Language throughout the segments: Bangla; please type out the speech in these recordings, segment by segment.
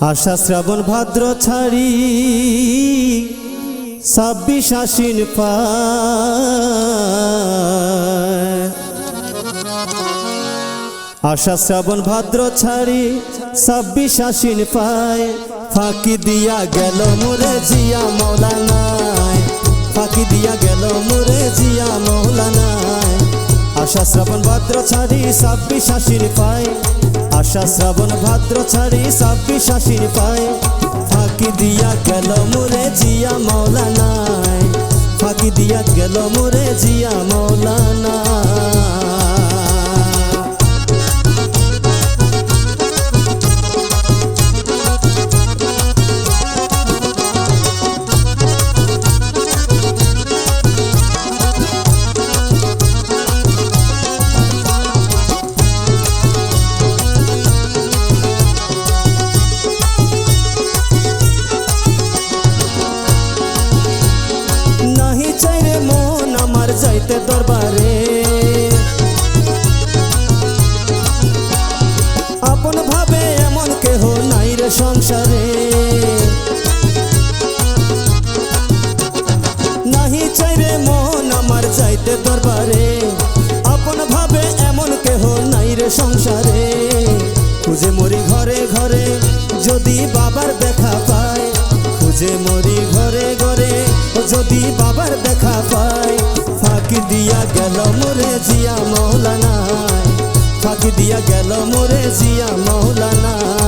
আশা শ্রাবণ ভাদ্র ছাড়ি, ছাব্বিশ আশ্বিন পায়। আশা শ্রাবণ ভাদ্র ছাড়ি, ছাব্বিশ আশ্বিন পায়। ফাঁকি দিয়া গেল মোরে জিয়া মৌলানায়। ফাঁকি দিয়া গেল মোরে জিয়া মৌলানায়। আশা শ্রাবণ ভাদ্র ছাড়ি, ছাব্বিশ আশ্বিন পায়। আশা শ্রাবণ ভাদ্র ছাড়ি ছাব্বিশ আশ্বিন পায়। ফাঁকি দিয়া গেল মোরে জিয়া মৌলানায় ফাঁকি দিয়া গেল মোরে জিয়া মৌলানা দরবারে। আপন ভাবে এমন কেহ নাই রে সংসারে। নাহি চাই রে মন আমার যাইতে দরবারে। আপন ভাবে এমন কেহ নাই রে সংসারে। খুঁজে মরি ঘরে ঘরে যদি বাবার দেখা পায়, খুঁজে মরি ঘরে ঘরে যদি বাবার দেখা পাই, ফাঁকি দিয়া গেল মোরে জিয়া মৌলানা। ফাঁকি দিয়া গেল মোরে জিয়া মৌলানা।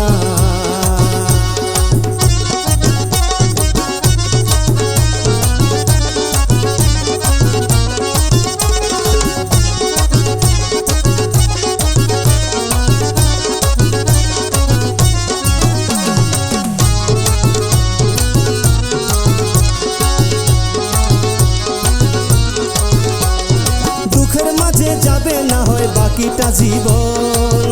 মাঝে যাবে না হয় বাকিটা জীবন।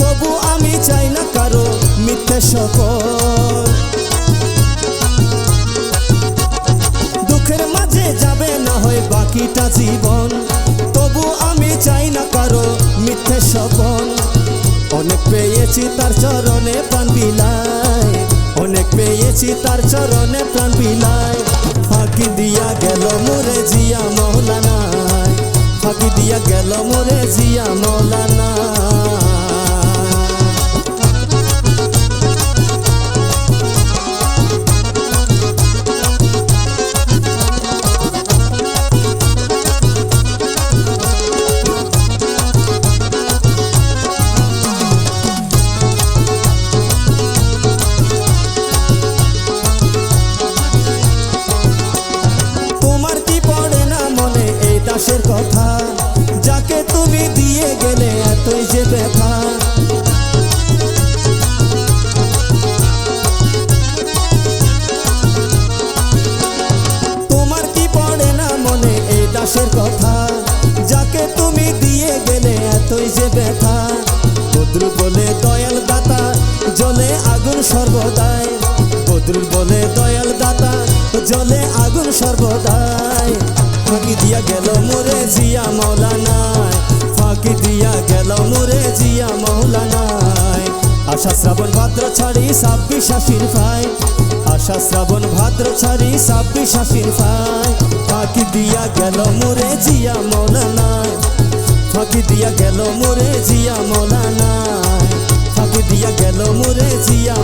তবু আমি চাই না কারও মিথ্যে সফল দুঃখের মাঝে যাবে না হয় বাকিটা জীবন। তবু আমি চাই না কারও মিথ্যে সফল অনেক পেয়েছি তার চরণে প্রাণ বিলায়। অনেক পেয়েছি তার চরণে প্রাণ বিলায়। ফাঁকি দিয়া গেল মোরে জিয়া মৌলানায় ফাঁকি দিয়া গেল মোরে জিয়া মৌলানা দাসের কথা, যাকে তুমি দিয়ে গেলে এতই যে ব্যথা। বদ্রু বলে, দয়াল দাতা, জলে আগুন সর্বদাই। বদ্রুর বলে, দয়াল দাতা, জলে আগুন সর্বদাই। ফাঁকি দিয়া গেল মোরে জিয়া মৌলানায় ফাঁকি দিয়া গেল মোরে জিয়া মৌলানায় আশা শ্রাবণ ভাদ্র ছাড়ি ছাব্বিশ আশির ফাই। আশা শ্রাবণ ভাদ্র ছাড়ি ছাব্বিশ আশির ফাই। ফাঁকি দিয়া গেল মোরে জিয়া মৌলানা। ফাঁকি দিয়া গেল মোরে জিয়া মৌলানা। ফাঁকি দিয়া গেল মোরে জিয়া